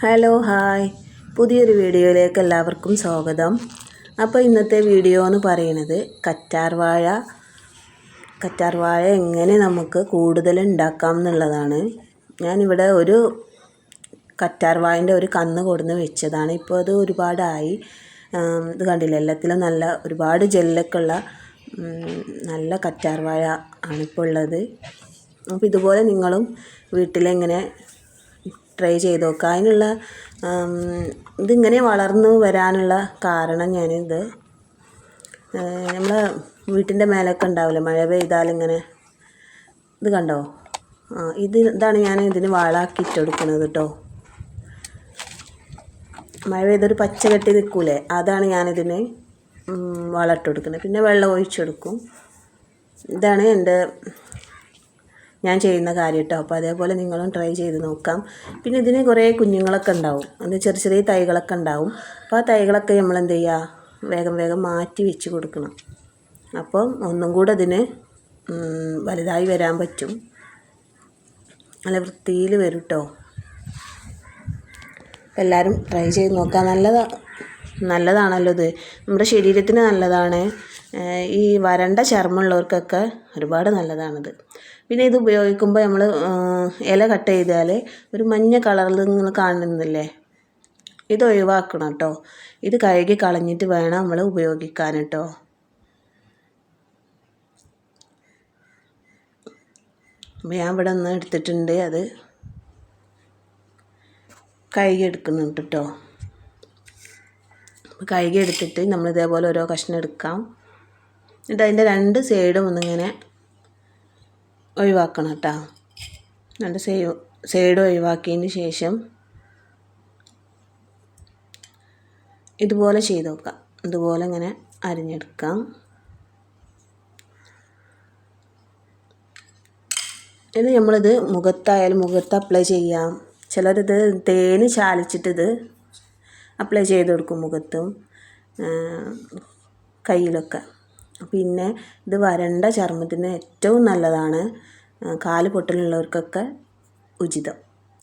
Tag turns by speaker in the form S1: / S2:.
S1: Hello hi. പുതിയൊരു വീഡിയോയിലേക്ക് എല്ലാവർക്കും സ്വാഗതം. അപ്പോൾ ഇന്നത്തെ വീഡിയോ എന്ന് പറയുന്നത് കറ്റാർവാഴ കറ്റാർവാഴ കറ്റാർ വാഴ എങ്ങനെ നമുക്ക് കൂടുതൽ ഉണ്ടാക്കാം എന്നുള്ളതാണ്. ഞാനിവിടെ ഒരു കറ്റാർ വാഴന്റെ ഒരു കന്ന് കൊടുന്ന് വെച്ചതാണ്. ഇപ്പോൾ അത് ഒരുപാടായി. ഇത് കണ്ടില്ല? എല്ലാത്തിലും നല്ല ഒരുപാട് ജെല്ലൊക്കെ ഉള്ള നല്ല കറ്റാർവാഴ ആണിപ്പോൾ ഉള്ളത്. അപ്പോൾ ഇതുപോലെ നിങ്ങളും വീട്ടിലെങ്ങനെ ട്രൈ ചെയ്ത് നോക്കുക അതിനുള്ള ഇതിങ്ങനെ വളർന്നു വരാനുള്ള കാരണം ഞാനിത്. നമ്മളെ വീട്ടിന്റെ മേലൊക്കെ ഉണ്ടാവില്ലേ? മഴ പെയ്താലിങ്ങനെ ഇത് കണ്ടോ? ആ ഇത് ഇതാണ് ഞാൻ ഇതിന് വാളാക്കി ഇട്ടെടുക്കുന്നത് കേട്ടോ മഴ പെയ്തൊരു പച്ച കെട്ടി നിൽക്കൂലേ? അതാണ് ഞാനിതിന് വളമിട്ടെടുക്കുന്നത് പിന്നെ വെള്ളം ഒഴിച്ചെടുക്കും. ഇതാണ് എന്റെ ഞാൻ ചെയ്യുന്ന കാര്യം കേട്ടോ അപ്പോൾ അതേപോലെ നിങ്ങളും ട്രൈ ചെയ്ത് നോക്കാം. പിന്നെ ഇതിന് കുറേ കുഞ്ഞുങ്ങളൊക്കെ ഉണ്ടാവും. അത് ചെറിയ ചെറിയ തൈകളൊക്കെ ഉണ്ടാവും. അപ്പോൾ ആ തൈകളൊക്കെ നമ്മൾ എന്ത് ചെയ്യുക വേഗം വേഗം മാറ്റി വെച്ച് കൊടുക്കണം. അപ്പം ഒന്നും കൂടെ അതിന് വലുതായി വരാൻ പറ്റും. നല്ല വൃത്തിയിൽ വരും കേട്ടോ എല്ലാവരും ട്രൈ ചെയ്ത് നോക്കാം. നല്ലതാണ് നല്ലതാണല്ലോ ഇത്. നമ്മുടെ ശരീരത്തിന് നല്ലതാണ്. ഈ വരണ്ട ചർമ്മമുള്ളവർക്കൊക്കെ ഒരുപാട് നല്ലതാണിത്. പിന്നെ ഇത് ഉപയോഗിക്കുമ്പോൾ നമ്മൾ ഇല കട്ട് ചെയ്താൽ ഒരു മഞ്ഞ കളറിൽ നിങ്ങൾ കാണുന്നില്ലേ? ഇത് ഒഴിവാക്കണം കേട്ടോ ഇത് കഴുകി കളഞ്ഞിട്ട് വേണം നമ്മൾ ഉപയോഗിക്കാൻ കേട്ടോ അപ്പോൾ ഞാൻ ഇവിടെ ഒന്ന് എടുത്തിട്ടുണ്ട് അത്. കഴുകി എടുക്കുന്നുണ്ട് കേട്ടോ കഴുകി എടുത്തിട്ട് നമ്മൾ ഇതേപോലെ ഓരോ കഷ്ണം എടുക്കാം. എന്നിട്ട് അതിന്റെ രണ്ട് സൈഡും ഒന്നിങ്ങനെ ഒഴിവാക്കണം കേട്ടോ. രണ്ട് സൈ സൈഡ് ഒഴിവാക്കിയതിന് ശേഷം ഇതുപോലെ ചെയ്ത് നോക്കാം. ഇതുപോലെ ഇങ്ങനെ അരിഞ്ഞെടുക്കാം. ഇനി നമ്മളിത് മുഖത്തായാലും മുഖത്ത് അപ്ലൈ ചെയ്യാം. ചിലരിത് തേന് ചാലിച്ചിട്ടിത് അപ്ലൈ ചെയ്ത് കൊടുക്കും മുഖത്തും കയ്യിലൊക്കെ. പിന്നെ ഇത് വരണ്ട ചർമ്മത്തിന് ഏറ്റവും നല്ലതാണ് കാൽ പൊട്ടലുള്ളവർക്കൊക്കെ ഉചിതം.